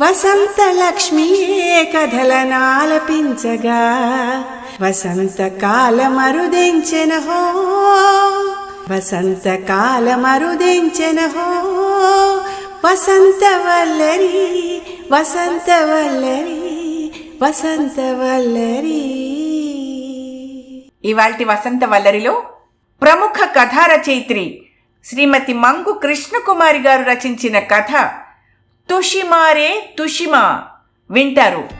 వసంత లక్ష్మియే కథలనాలపించగా వసంతకాలమరుదెంచెన హో వసంతకాలమరుదెంచెన హో వసంతవల్లరి వసంతవల్లరి వసంతవల్లరి ఇవాల్టి వసంత వల్లరిలో ప్రముఖ కథా రచయిత్రి శ్రీమతి మంగు కృష్ణకుమారి గారు రచించిన కథ తుషిమారే తుషిమా వింటారు.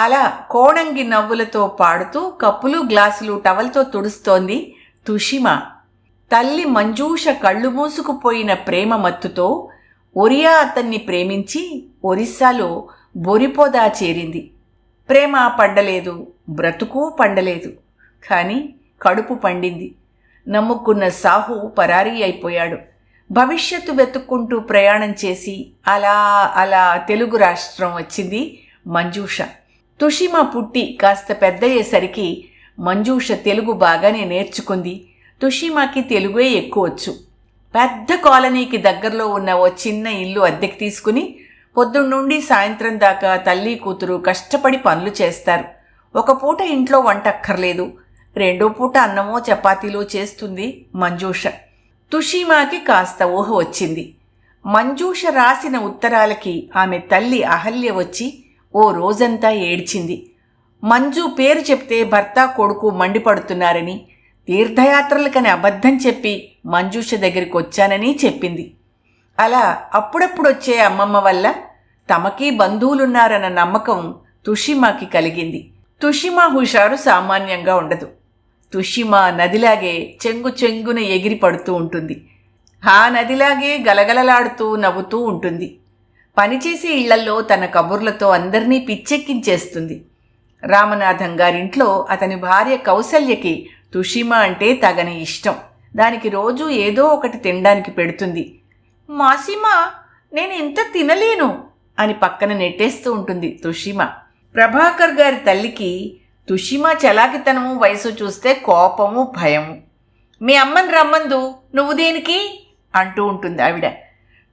అలా కోణంగి నవ్వులతో పాడుతూ కప్పులు గ్లాసులు టవల్తో తుడుస్తోంది తుషిమ. తల్లి మంజూష కళ్ళు మూసుకుపోయిన ప్రేమ మత్తుతో ఒరియా అతన్ని ప్రేమించి ఒరిస్సాలో బొరిపోదా చేరింది. ప్రేమ పండలేదు బ్రతుకు పండలేదు కానీ కడుపు పండింది. నమ్ముకున్న సాహు పరారీ అయిపోయాడు. భవిష్యత్తు వెతుక్కుంటూ ప్రయాణం చేసి అలా అలా తెలుగు రాష్ట్రం వచ్చింది మంజూష. తుషిమా పుట్టి కాస్త పెద్దయ్యేసరికి మంజూష తెలుగు బాగానే నేర్చుకుంది. తుషిమాకి తెలుగే ఎక్కువచ్చు. పెద్ద కాలనీకి దగ్గరలో ఉన్న ఓ చిన్న ఇల్లు అద్దెకి తీసుకుని పొద్దున్నుండి సాయంత్రం దాకా తల్లి కూతురు కష్టపడి పనులు చేస్తారు. ఒక పూట ఇంట్లో వంటక్కర్లేదు. రెండో పూట అన్నమో చపాతీలు చేస్తుంది మంజూష. తుషిమాకి కాస్త ఊహ వచ్చింది. మంజూష రాసిన ఉత్తరాలకి ఆమె తల్లి అహల్య వచ్చి ఓ రోజంతా ఏడ్చింది. మంజు పేరు చెప్తే భర్త కొడుకు మండిపడుతున్నారని తీర్థయాత్రలకని అబద్ధం చెప్పి మంజూష దగ్గరికి వచ్చానని చెప్పింది. అలా అప్పుడప్పుడు వచ్చే అమ్మమ్మ వల్ల తమకీ బంధువులున్నారన్న నమ్మకం తుషిమాకి కలిగింది. తుషిమా హుషారు సామాన్యంగా ఉండదు. తుషిమా నదిలాగే చెంగు చెంగున ఎగిరి పడుతూ ఉంటుంది. ఆ నదిలాగే గలగలలాడుతూ నవ్వుతూ ఉంటుంది. పనిచేసే ఇళ్ళలో తన కబుర్లతో అందరినీ పిచ్చెక్కించేస్తుంది. రామనాథం గారింట్లో అతని భార్య కౌసల్యకి తుషిమ అంటే తగని ఇష్టం. దానికి రోజు ఏదో ఒకటి తినడానికి పెడుతుంది. మాసిమ నేను ఇంత తినలేను అని పక్కన నెట్టేస్తూ ఉంటుంది తుషిమ. ప్రభాకర్ గారి తల్లికి తుషిమ చలాకితనము వయసు చూస్తే కోపము భయము. మీ అమ్మని రమ్మందు నువ్వు దేనికి? అంటూ ఉంటుంది ఆవిడ.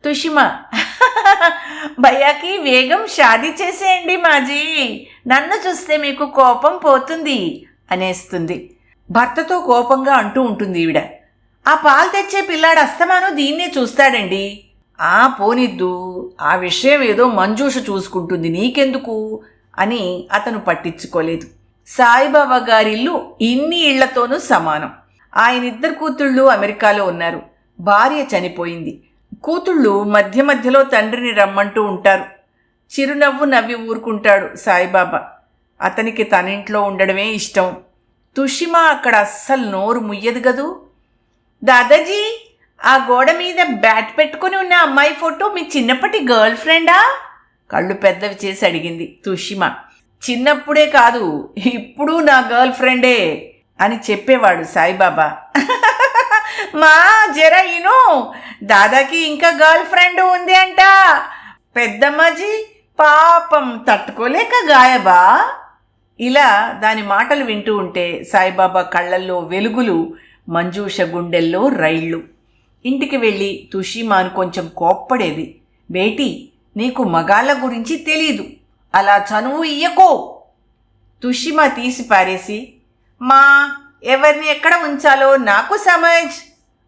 తుషిమ భయ్యాకి వేగం షాదీ చేసేయండి మాజీ. నన్ను చూస్తే మీకు కోపం పోతుంది అనేస్తుంది. భర్తతో కోపంగా అంటూ ఉంటుంది ఈవిడ. ఆ పాలు తెచ్చే పిల్లాడు అస్తమాను దీన్నే చూస్తాడండి. ఆ పోనిద్దు ఆ విషయం ఏదో మంజూష చూసుకుంటుంది నీకెందుకు? అని అతను పట్టించుకోలేదు. సాయిబాబా గారిల్లు ఇన్ని ఇళ్ళతోనూ సమానం. ఆయన ఇద్దరు కూతుళ్ళు అమెరికాలో ఉన్నారు. భార్య చనిపోయింది. కూతుళ్ళు మధ్య మధ్యలో తండ్రిని రమ్మంటూ ఉంటారు. చిరునవ్వు నవ్వి ఊరుకుంటాడు సాయిబాబా. అతనికి తన ఇంట్లో ఉండడమే ఇష్టం. తుషిమ అక్కడ అస్సలు నోరు ముయ్యదు గదు దాదాజీ ఆ గోడ మీద బ్యాట్ పెట్టుకుని ఉన్న అమ్మాయి ఫోటో మీ చిన్నప్పటి గర్ల్ ఫ్రెండా? కళ్ళు పెద్దవి చేసి అడిగింది తుషిమ. చిన్నప్పుడే కాదు ఇప్పుడు నా గర్ల్ ఫ్రెండే అని చెప్పేవాడు సాయిబాబా. మా జర ఇను దాదాకి ఇంకా గర్ల్ ఫ్రెండ్ ఉంది అంట. పెద్దమ్మజీ పాపం తట్టుకోలేక గాయబా. ఇలా దాని మాటలు వింటూ ఉంటే సాయిబాబా కళ్ళల్లో వెలుగులు మంజూష గుండెల్లో రైళ్ళు ఇంటికి వెళ్ళి తుషిమాన్ కొంచెం కోప్పడేది. బేటీ నీకు మగాళ్ళ గురించి తెలీదు. అలా చనువు ఇయ్యకో. తుషిమా తీసి పారేసి మా ఎవరిని ఎక్కడ ఉంచాలో నాకు సమజ్.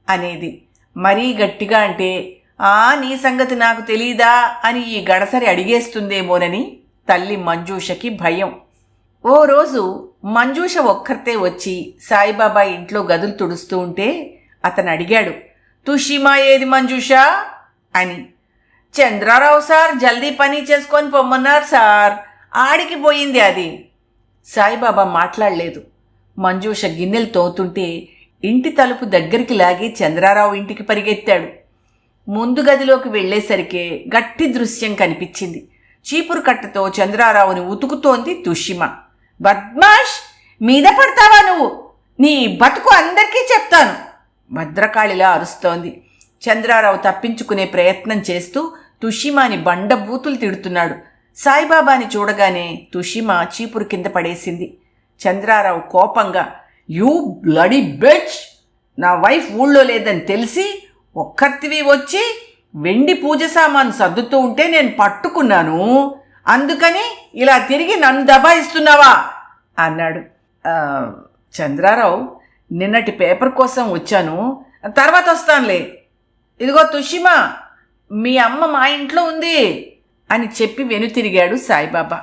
అనేది. మరీ గట్టిగా అంటే ఆ నీ సంగతి నాకు తెలీదా? అని ఈ గడసరి అడిగేస్తుందేమోనని తల్లి మంజూషకి భయం. ఓ రోజు మంజూష ఒక్కరితే వచ్చి సాయిబాబా ఇంట్లో గదులు తుడుస్తూ ఉంటే అతను అడిగాడు తుషిమా ఏది మంజూష? అని. చంద్రారావు సార్ జల్దీ పని చేసుకొని పొమ్మన్నారు సార్. ఆడికి పోయింది అది. సాయిబాబా మాట్లాడలేదు. మంజూష గిన్నెలు తోతుంటే ఇంటి తలుపు దగ్గరికి లాగి చంద్రారావు ఇంటికి పరిగెత్తాడు. ముందు గదిలోకి వెళ్ళేసరికే గట్టి దృశ్యం కనిపించింది. చీపురు కట్టతో చంద్రారావుని ఉతుకుతోంది తుషిమ బద్మాష్! మీద పడతావా నువ్వు? నీ బతుకు అందరికీ చెప్తాను. భద్రకాళిలా అరుస్తోంది. చంద్రారావు తప్పించుకునే ప్రయత్నం చేస్తూ తుషిమాని బండబూతులు తిడుతున్నాడు. సాయిబాబాని చూడగానే తుషిమ చీపురు కింద పడేసింది. చంద్రారావు కోపంగా యూ బ్లడీ బెచ్ నా వైఫ్ ఊళ్ళో లేదని తెలిసి ఒక్కర్తివి వచ్చి వెండి పూజ సామాను సర్దుతూ ఉంటే నేను పట్టుకున్నాను. అందుకని ఇలా తిరిగి నన్ను దబాయిస్తున్నావా? అన్నాడు. చంద్రారావు నిన్నటి పేపర్ కోసం వచ్చాను. తర్వాత వస్తానులే. ఇదిగో తుషిమా మీ అమ్మ మా ఇంట్లో ఉంది అని చెప్పి వెనుతిరిగాడు సాయిబాబా.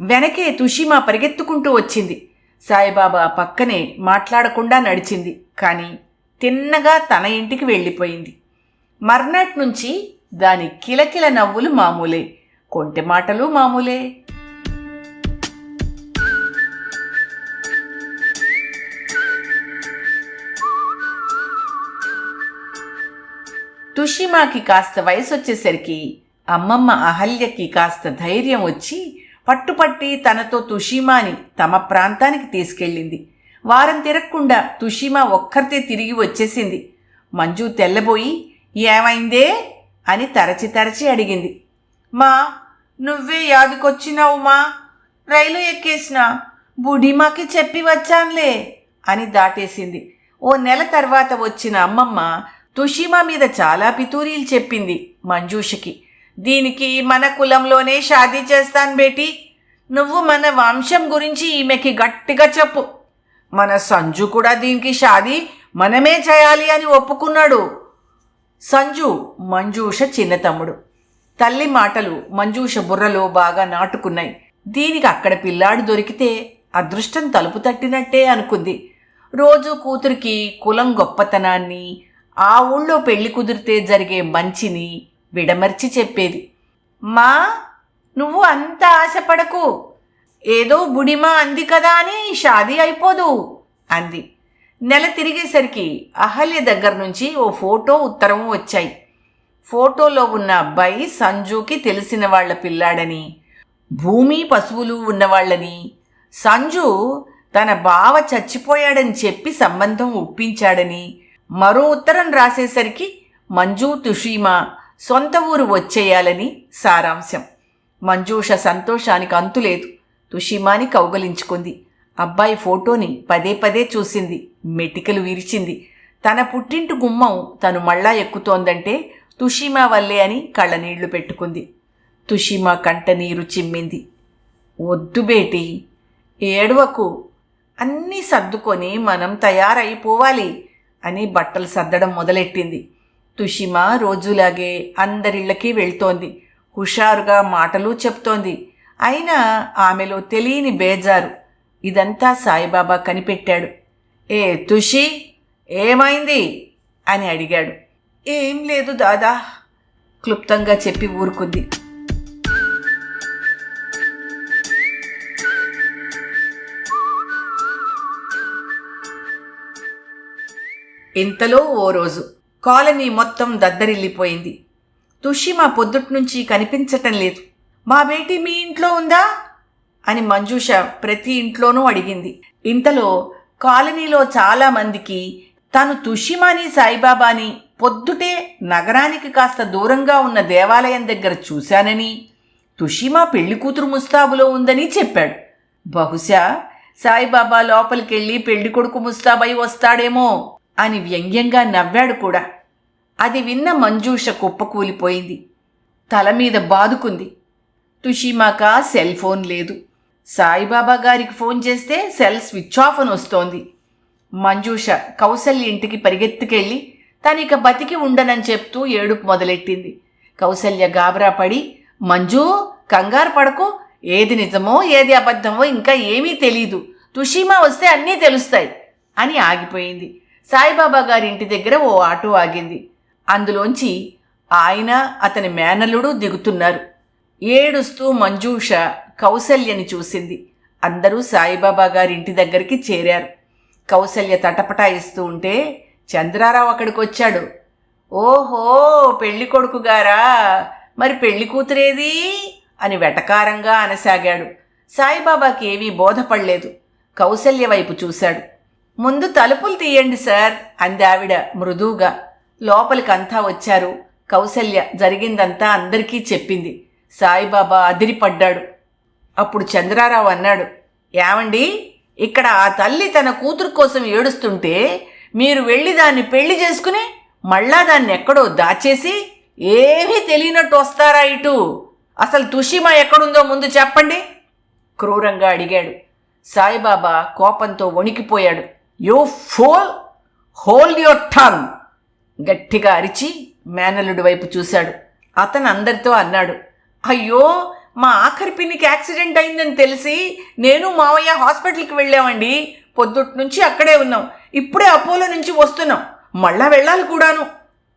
వెనకే తుషిమా పరిగెత్తుకుంటూ వచ్చింది. సాయిబాబా పక్కనే మాట్లాడకుండా నడిచింది. కానీ తిన్నగా తన ఇంటికి వెళ్ళిపోయింది. మర్నాటి నుంచి దాని కిలకిల నవ్వులు మామూలే. కొంటె మాటలు మామూలే. తుషిమాకి కాస్త వయసు వచ్చేసరికి అమ్మమ్మ అహల్యకి కాస్త ధైర్యం వచ్చి పట్టుపట్టి తనతో తుషీమాని తమ ప్రాంతానికి తీసుకెళ్ళింది. వారం తిరగకుండా తుషీమా ఒక్కరితే తిరిగి వచ్చేసింది. మంజు తెల్లబోయి ఏమైందే? అని తరచి తరచి అడిగింది. మా నువ్వే యాదుకొచ్చినావు మా రైలు ఎక్కేసిన బుడిమాకి చెప్పి వచ్చానులే అని దాటేసింది. ఓ నెల తర్వాత వచ్చిన అమ్మమ్మ తుషిమా మీద చాలా పితూరీలు చెప్పింది మంజూషకి. దీనికి మన కులంలోనే షాదీ చేస్తాను బేటీ. నువ్వు మన వంశం గురించి ఈమెకి గట్టిగా చెప్పు. మన సంజు కూడా దీనికి షాదీ మనమే చేయాలి అని ఒప్పుకున్నాడు. సంజు మంజూష చిన్న తమ్ముడు. తల్లి మాటలు మంజూష బుర్రలో బాగా నాటుకున్నాయి. దీనికి అక్కడ పిల్లాడు దొరికితే అదృష్టం తలుపు తట్టినట్టే అనుకుంది. రోజు కూతురికి కులం గొప్పతనాన్ని ఆ ఊళ్ళో పెళ్ళి కుదిరితే జరిగే మంచిని విడమర్చి చెప్పేది. మా నువ్వు అంత ఆశపడకు. ఏదో బుడిమా అంది కదా అని షాదీ అయిపోదు అంది. నెల తిరిగేసరికి అహల్య దగ్గర నుంచి ఓ ఫోటో ఉత్తరం వచ్చాయి. ఫోటోలో ఉన్న అబ్బాయి సంజుకి తెలిసిన వాళ్ళ పిల్లాడని భూమి పశువులు ఉన్నవాళ్ళని సంజు తన బావ చచ్చిపోయాడని చెప్పి సంబంధం ఒప్పించాడని మరో ఉత్తరం రాసేసరికి మంజు తుషీమా సొంత ఊరు వచ్చేయాలని సారాంశం. మంజూష సంతోషానికి అంతులేదు. తుషిమాని కౌగలించుకుంది. అబ్బాయి ఫోటోని పదే పదే చూసింది. మెటికలు విరిచింది. తన పుట్టింటి గుమ్మం తను మళ్ళా ఎక్కుతోందంటే తుషిమా వల్లే అని కళ్ళనీళ్ళు పెట్టుకుంది. తుషిమా కంట నీరు చిమ్మింది. వద్దు బేటి ఏడవకు. అన్నీ సర్దుకొని మనం తయారైపోవాలి అని బట్టలు సర్దడం మొదలెట్టింది. తుషిమ రోజులాగే అందరిళ్ళకి వెళ్తోంది. హుషారుగా మాటలు చెప్తోంది. అయినా ఆమెలో తెలియని బేజారు. ఇదంతా సాయిబాబా కనిపెట్టాడు. ఏ తుషి ఏమైంది? అని అడిగాడు. ఏం లేదు దాదా క్లుప్తంగా చెప్పి ఊరుకుంది. ఇంతలో ఓ రోజు కాలనీ మొత్తం దద్దరిల్లిపోయింది. తుషి మా పొద్దుట్నుంచి కనిపించటం లేదు. మా బేటీ మీ ఇంట్లో ఉందా? అని మంజూష ప్రతి ఇంట్లోనూ అడిగింది. ఇంతలో కాలనీలో చాలా మందికి తాను తుషిమాని సాయిబాబాని పొద్దుటే నగరానికి కాస్త దూరంగా ఉన్న దేవాలయం దగ్గర చూశానని తుషిమా పెళ్ళి కూతురు ముస్తాబులో ఉందని చెప్పాడు. బహుశా సాయిబాబా లోపలికెళ్ళి పెళ్ళి కొడుకు ముస్తాబై వస్తాడేమో అని వ్యంగ్యంగా నవ్వాడు కూడా. అది విన్న మంజూష కుప్పకూలిపోయింది తల మీద బాదుకుంది. తుషిమాక సెల్ ఫోన్ లేదు. సాయిబాబా గారికి ఫోన్ చేస్తే సెల్ స్విచ్ ఆఫ్ అని వస్తోంది. మంజూష కౌసల్య ఇంటికి పరిగెత్తుకెళ్ళి తనిక బతికి ఉండనని చెప్తూ ఏడుపు మొదలెట్టింది. కౌసల్య గాబరా పడి మంజు కంగారు పడకు. ఏది నిజమో ఏది అబద్ధమో ఇంకా ఏమీ తెలీదు. తుషీమా వస్తే అన్నీ తెలుస్తాయి అని ఆగిపోయింది. సాయిబాబా గారి ఇంటి దగ్గర ఓ ఆటో ఆగింది. అందులోంచి ఆయన అతని మేనల్లుడు దిగుతున్నారు. ఏడుస్తూ మంజూష కౌసల్యని చూసింది. అందరూ సాయిబాబా గారి ఇంటి దగ్గరికి చేరారు. కౌసల్య తటపటాయిస్తూ ఉంటే చంద్రారావు అక్కడికి వచ్చాడు ఓహో పెళ్ళి కొడుకుగారా? మరి పెళ్ళి కూతురేది? అని వెటకారంగా అనసాగాడు. సాయిబాబాకి ఏమీ బోధపడలేదు. కౌసల్య వైపు చూశాడు. ముందు తలుపులు తీయండి సార్ అంది ఆవిడ మృదువుగా. లోపలికంతా వచ్చారు. కౌసల్య జరిగిందంతా అందరికీ చెప్పింది. సాయిబాబా అదిరిపడ్డాడు. అప్పుడు చంద్రారావు అన్నాడు ఏమండి ఇక్కడ ఆ తల్లి తన కూతురు కోసం ఏడుస్తుంటే మీరు వెళ్ళి దాన్ని పెళ్ళి చేసుకుని మళ్ళా దాన్ని ఎక్కడో దాచేసి ఏమీ తెలియనట్టు వస్తారా ఇటు? అసలు తుషిమా ఎక్కడుందో ముందు చెప్పండి. క్రూరంగా అడిగాడు. సాయిబాబా కోపంతో వణికిపోయాడు. You fool hold your tongue గట్టిగా అరిచి మేనల్లుడి వైపు చూశాడు. అతను అందరితో అన్నాడు అయ్యో మా ఆఖరి పిన్నికి యాక్సిడెంట్ అయిందని తెలిసి నేను మావయ్య హాస్పిటల్కి వెళ్ళామండి. పొద్దుట్ నుంచి అక్కడే ఉన్నాం. ఇప్పుడే అపోలో నుంచి వస్తున్నాం. మళ్ళా వెళ్ళాలి కూడాను.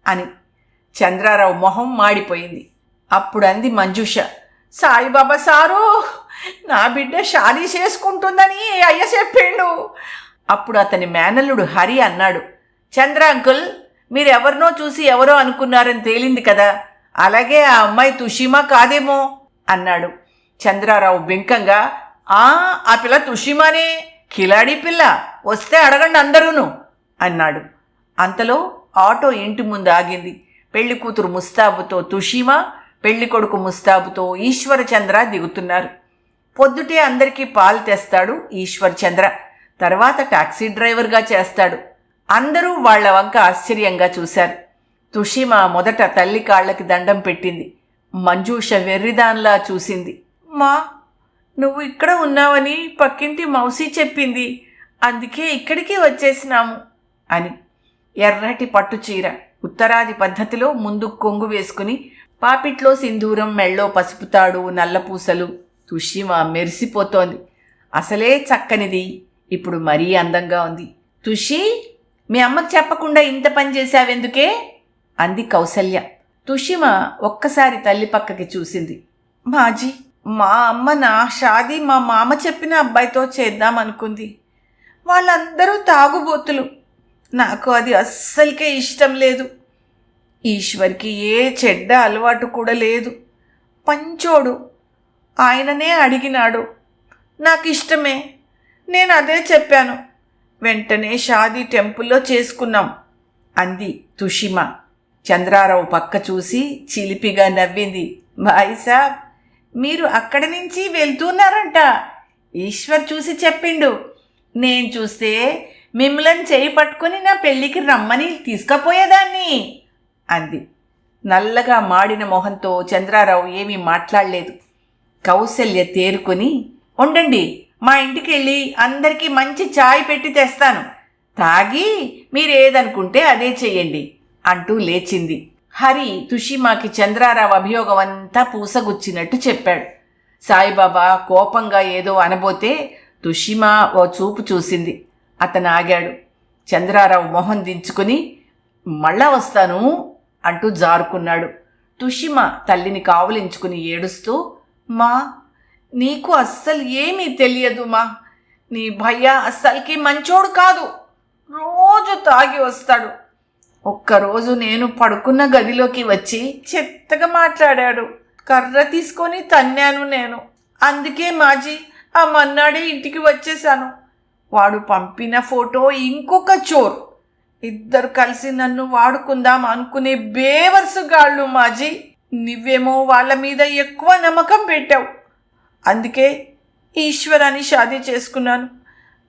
అని చంద్రారావు మొహం మాడిపోయింది. అప్పుడు అంది మంజుష సాయిబాబా సారు నా బిడ్డ షాదీ చేసుకుంటుందని అయ్య చెప్పిండు. అప్పుడు అతని మేనల్లుడు హరి అన్నాడు చంద్ర అంకుల్ మీరు ఎవరినో చూసి ఎవరో అనుకున్నారని తేలింది కదా. అలాగే ఆ అమ్మాయి తుషిమా కాదేమో? అన్నాడు. చంద్రారావు బెంకంగా ఆ ఆ పిల్ల తుషిమానే. కిలాడి పిల్ల. వస్తే అడగండి అందరూను. అన్నాడు. అంతలో ఆటో ఇంటి ముందు ఆగింది. పెళ్ళి కూతురు ముస్తాబుతో తుషిమా పెళ్ళి కొడుకు ముస్తాబుతో ఈశ్వర చంద్ర దిగుతున్నారు. పొద్దుటే అందరికీ పాలు తెస్తాడు ఈశ్వర్ చంద్ర తర్వాత టాక్సీ డ్రైవర్గా చేస్తాడు. అందరూ వాళ్ళ వంక ఆశ్చర్యంగా చూశారు. తుషిమ మొదట తల్లి కాళ్ళకి దండం పెట్టింది. మంజూష వెర్రిదాన్లా చూసింది. మా నువ్వు ఇక్కడ ఉన్నావని పక్కింటి మౌసి చెప్పింది. అందుకే ఇక్కడికి వచ్చేసినాము అని. ఎర్రటి పట్టు చీర. ఉత్తరాది పద్ధతిలో ముందు కొంగు వేసుకుని పాపిట్లో సింధూరం మెళ్ళో పసుపుతాడు నల్లపూసలు. తుషిమ మెరిసిపోతోంది. అసలే చక్కనిది. ఇప్పుడు మరీ అందంగా ఉంది. తుషి మీ అమ్మకు చెప్పకుండా ఇంత పని చేశావెందుకే? అంది కౌసల్య. తుషిమ ఒక్కసారి తల్లి పక్కకి చూసింది. మాజీ మా అమ్మ నా షాదీ మా మామ చెప్పిన అబ్బాయితో చేద్దామనుకుంది. వాళ్ళందరూ తాగుబోతులు. నాకు అది అస్సలకే ఇష్టం లేదు. ఈశ్వర్కి ఏ చెడ్డ అలవాటు కూడా లేదు. పంచోడు. ఆయననే అడిగినాడు. నాకు ఇష్టమే నేను అదే చెప్పాను. వెంటనే షాదీ టెంపుల్లో చేసుకున్నాం అంది తుషిమ. చంద్రారావు పక్క చూసి చిలిపిగా నవ్వింది. బాయ్ సాబ్ మీరు అక్కడి నుంచి వెళ్తున్నారంట. ఈశ్వర్ చూసి చెప్పిండు. నేను చూస్తే మిమ్మల్ని చేయి పట్టుకుని నా పెళ్ళికి రమ్మని తీసుకపోయేదాన్ని అంది. నల్లగా మాడిన మొహంతో చంద్రారావు ఏమీ మాట్లాడలేదు. కౌశల్య తేరుకొని ఉండండి మా ఇంటికి వెళ్ళి అందరికీ మంచి చాయ్ పెట్టి తెస్తాను. తాగి మీరేదనుకుంటే అదే చెయ్యండి అంటూ లేచింది. హరి తుషిమాకి చంద్రారావు అభియోగం అంతా పూసగుచ్చినట్టు చెప్పాడు. సాయిబాబా కోపంగా ఏదో అనబోతే తుషిమా ఓ చూపు చూసింది. అతను ఆగాడు చంద్రారావు మొహం దించుకుని మళ్ళా వస్తాను అంటూ జారుకున్నాడు. తుషిమ తల్లిని కావులించుకుని ఏడుస్తూ మా నీకు అస్సలు ఏమీ తెలియదు మా. నీ భయ్య అస్సలకి మంచోడు కాదు. రోజు తాగి వస్తాడు. ఒక్కరోజు నేను పడుకున్న గదిలోకి వచ్చి చెత్తగా మాట్లాడాడు. కర్ర తీసుకొని తన్నాను నేను. అందుకే మాజీ ఆ మన్నాడే ఇంటికి వచ్చేశాను. వాడు పంపిన ఫోటో ఇంకొక చోర్. ఇద్దరు కలిసి నన్ను వాడుకుందాం అనుకునే బేవర్సుగాళ్ళు మాజీ. నువ్వేమో వాళ్ళ మీద ఎక్కువ నమ్మకం పెట్టావు. అందుకే ఈశ్వరాన్ని షాదీ చేసుకున్నాను.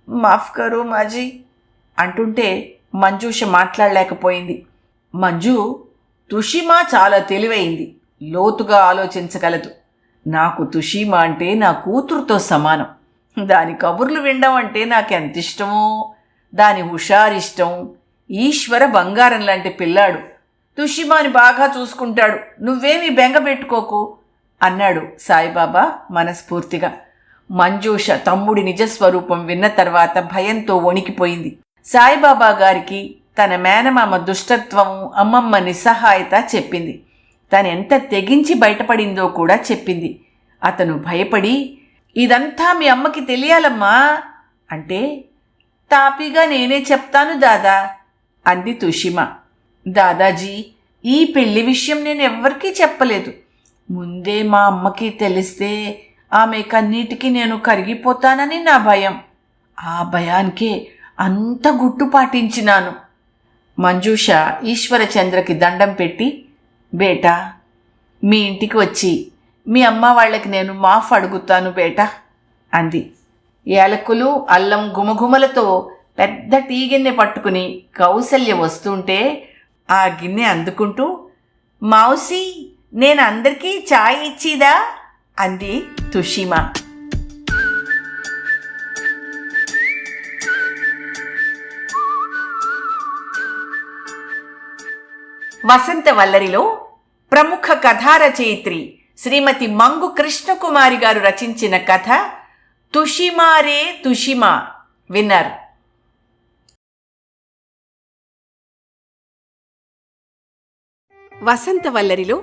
మాఫ్ కరు మాజీ అంటుంటే మంజూష మాట్లాడలేకపోయింది. మంజు తుషిమా చాలా తెలివైంది. లోతుగా ఆలోచించగలదు. నాకు తుషిమా అంటే నా కూతురుతో సమానం. దాని కబుర్లు వినడం అంటే నాకు ఎంత ఇష్టమో దాని హుషారిష్టం ఈశ్వర బంగారం లాంటి పిల్లాడు. తుషిమాని బాగా చూసుకుంటాడు. నువ్వేమీ బెంగ పెట్టుకోకు. అన్నాడు సాయిబాబా మనస్ఫూర్తిగా. మంజూష తమ్ముడి నిజస్వరూపం విన్న తర్వాత భయంతో వణికిపోయింది. సాయిబాబా గారికి తన మేనమామ దుష్టత్వం అమ్మమ్మ నిస్సహాయత చెప్పింది. తనెంత తెగించి బయటపడిందో కూడా చెప్పింది. అతను భయపడి ఇదంతా మీ అమ్మకి తెలియాలమ్మా అంటే తాపీగా నేనే చెప్తాను దాదా అంది తుషిమ. దాదాజీ ఈ పెళ్ళి విషయం నేను ఎవ్వరికీ చెప్పలేదు. ముందే మా అమ్మకి తెలిస్తే ఆమె కన్నీటికి నేను కరిగిపోతానని నా భయం. ఆ భయానికే అంత గుట్టు పాటించినాను. మంజూష ఈశ్వరచంద్రకి దండం పెట్టి బేటా మీ ఇంటికి వచ్చి మీ అమ్మ వాళ్ళకి నేను మాఫ్ అడుగుతాను బేటా అంది. ఏలకులు అల్లం గుమగుమలతో పెద్ద టీ గిన్నె పట్టుకుని కౌసల్య వస్తుంటే ఆ గిన్నె అందుకుంటూ మౌసి నేను అందరికీ చాయ్ ఇచ్చిదా? అంది తుషిమ. వసంత వల్లరిలో ప్రముఖ కథా రచయిత్రి శ్రీమతి మంగు కృష్ణకుమారి గారు రచించిన కథ తుషిమారే తుషిమా విన్నర్. వసంత వల్లరిలో